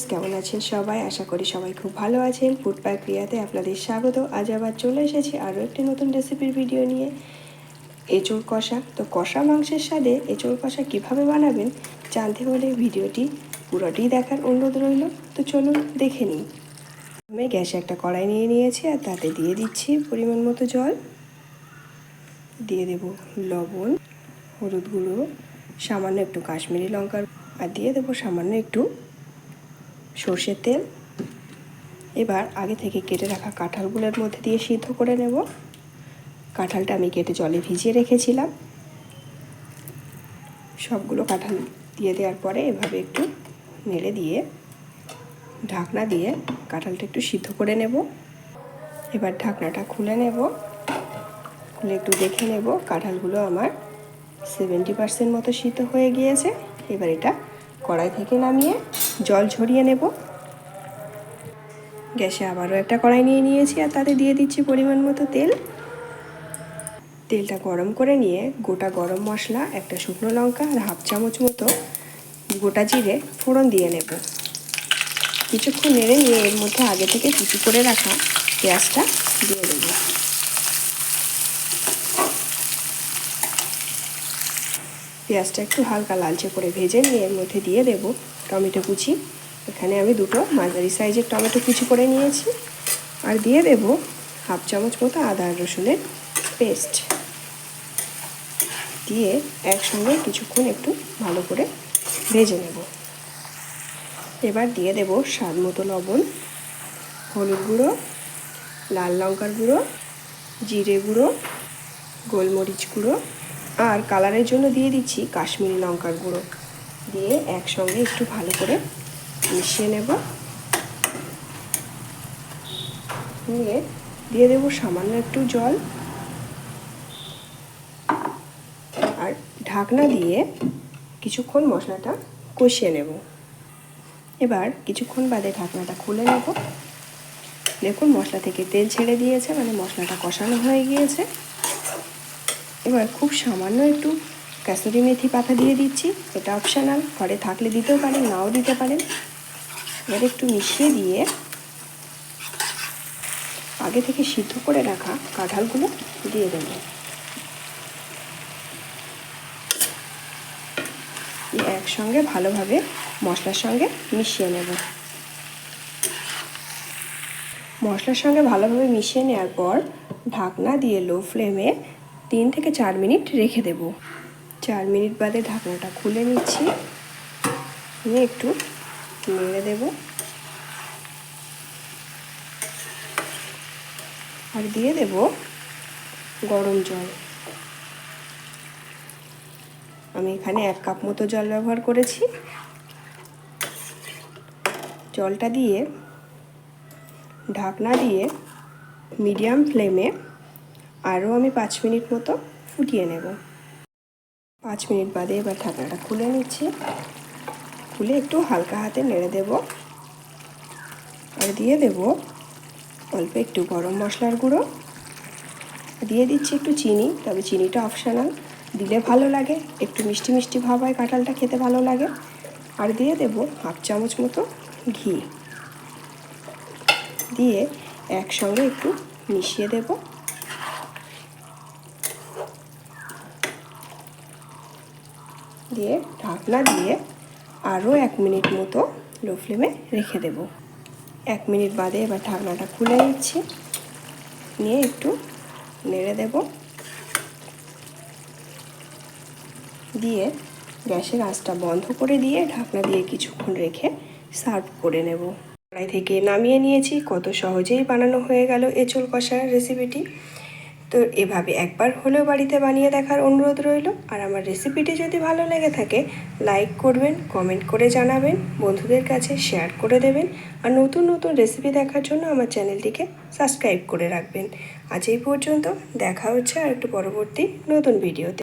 Friends কেমন আছেন সবাই? আশা করি সবাই খুব ভালো আছেন। ফুড ক্রিয়াতে আপনাদের স্বাগত। আজ আবার চলে এসেছি আরও একটি নতুন রেসিপির ভিডিও নিয়ে। এঁচোড় কষা। তো কষা মাংসের স্বাদে এঁচোড় কষা কীভাবে বানাবেন, জানতে হলে ভিডিওটি পুরোটি দেখার অনুরোধ রইল। তো চলুন দেখে নিই। আমি গ্যাসে একটা কড়াই নিয়ে নিয়েছি আর তাতে দিয়ে দিচ্ছি পরিমাণ মতো জল। দিয়ে দেব লবণ, হলুদ গুঁড়ো, সামান্য একটু কাশ্মীরি লঙ্কার আর দিয়ে দেবো সামান্য একটু সর্ষের তেল। এবার আগে থেকে কেটে রাখা কাঁঠালগুলোর মধ্যে দিয়ে সিদ্ধ করে নেব। কাঁঠালটা আমি কেটে জলে ভিজিয়ে রেখেছিলাম। সবগুলো কাঁঠাল দিয়ে দেওয়ার পরে এভাবে একটু নেড়ে দিয়ে, ঢাকনা দিয়ে কাঁঠালটা একটু সিদ্ধ করে নেব। এবার ঢাকনাটা খুলে নেব। খুলে একটু দেখে নেব, কাঁঠালগুলো আমার সেভেন্টি পার্সেন্ট মতো সিদ্ধ হয়ে গিয়েছে। এবার এটা কড়াই থেকে নামিয়ে জল ঝরিয়ে নেব। গ্যাসে আবারও একটা কড়াই নিয়ে নিয়েছি আর তাতে দিয়ে দিচ্ছি পরিমাণ মতো তেল। তেলটা গরম করে নিয়ে গোটা গরম মশলা, একটা শুকনো লঙ্কা আর হাফ চামচ মতো গোটা জিরে ফোড়ন দিয়ে নেব। কিছুক্ষণ নেড়ে নিয়ে এর মধ্যে আগে থেকে কুচি করে রাখা পেঁয়াজটা দিয়ে দেবো। পেঁয়াজটা একটু হালকা লালচে করে ভেজে নিয়ে এর মধ্যে দিয়ে দেব টমেটো কুচি। এখানে আমি দুটো মাঝারি সাইজের টমেটো কুচি করে নিয়েছি। আর দিয়ে দেব হাফ চামচ মতো আদা রসুনের পেস্ট। দিয়ে একসঙ্গে কিছুক্ষণ একটু ভালো করে ভেজে নেব। এবার দিয়ে দেব স্বাদ মতো লবণ, হলুদ গুঁড়ো, লাল লঙ্কার গুঁড়ো, জিরে গুঁড়ো, গোলমরিচ গুঁড়ো আর কালারের জন্য দিয়ে দিচ্ছি কাশ্মীরি লঙ্কার গুঁড়ো। দিয়ে একসঙ্গে একটু ভালো করে মিশিয়ে নেব। নিয়ে দিয়ে দেবো সামান্য একটু জল। আর ঢাকনা দিয়ে কিছুক্ষণ মশলাটা কষিয়ে নেব। এবার কিছুক্ষণ বাদে ঢাকনাটা খুলে নেব। দেখুন মশলা থেকে তেল ছেড়ে দিয়েছে মানে মশলাটা কষানো হয়ে গিয়েছে। এবার খুব সামান্য একটু কাসুরি মেথি পাতা দিয়ে দিচ্ছি। এটা অপশানাল ঘরে থাকলে দিতেও পারেন, নাও দিতে পারেন। এবার একটু মিশিয়ে দিয়ে আগে থেকে সিদ্ধ করে রাখা কাঁঠালগুলো দিয়ে দেব। একসঙ্গে ভালোভাবে মশলার সঙ্গে মিশিয়ে নেব। মশলার সঙ্গে ভালোভাবে মিশিয়ে নেওয়ার পর ঢাকনা দিয়ে লো ফ্লেমে তিন থেকে চার মিনিট রেখে দেব। চার মিনিট বাদে ঢাকনাটা খুলে নিচ্ছি। নিয়ে একটু নেড়ে দেব। আর দিয়ে দেব গরম জল। আমি এখানে এক কাপ মতো জল ব্যবহার করেছি। জলটা দিয়ে ঢাকনা দিয়ে মিডিয়াম ফ্লেমে আরও আমি পাঁচ মিনিট মতো ফুটিয়ে নেব। পাঁচ মিনিট বাদে এবার ঢাকনাটা খুলে নিচ্ছি। খুলে একটু হালকা হাতে নেড়ে দেব আর দিয়ে দেব অল্প একটু গরম মশলার গুঁড়ো। দিয়ে দিচ্ছি একটু চিনি, তবে চিনিটা অপশানাল। দিলে ভালো লাগে, একটু মিষ্টি মিষ্টি ভাব হয় কাঁঠালটা, খেতে ভালো লাগে। আর দিয়ে দেব হাফ চামচ মতো ঘি। দিয়ে একসঙ্গে একটু মিশিয়ে দেবো। দিয়ে ঢাকনা দিয়ে আরও এক মিনিট মতো লো ফ্লেমে রেখে দেব। এক মিনিট বাদে এবার ঢাকনাটা খুলে নিচ্ছি। নিয়ে একটু নেড়ে দেব। দিয়ে গ্যাসের আঁচটা বন্ধ করে দিয়ে ঢাকনা দিয়ে কিছুক্ষণ রেখে সার্ভ করে নেব। কড়াই থেকে নামিয়ে নিয়েছি। কত সহজেই বানানো হয়ে গেল এঁচুল কষার রেসিপিটি তো এভাবে একবার হলেও বাড়িতে বানিয়ে দেখার অনুরোধ রইল। আর আমার রেসিপিটি যদি ভালো লেগে থাকে লাইক করবেন কমেন্ট করে জানাবেন, বন্ধুদের কাছে শেয়ার করে দেবেন, আর নতুন নতুন রেসিপি দেখার জন্য আমার চ্যানেলটিকে সাবস্ক্রাইব করে রাখবেন। আজ এই পর্যন্ত দেখা হচ্ছে আর একটু পরবর্তী নতুন ভিডিওতে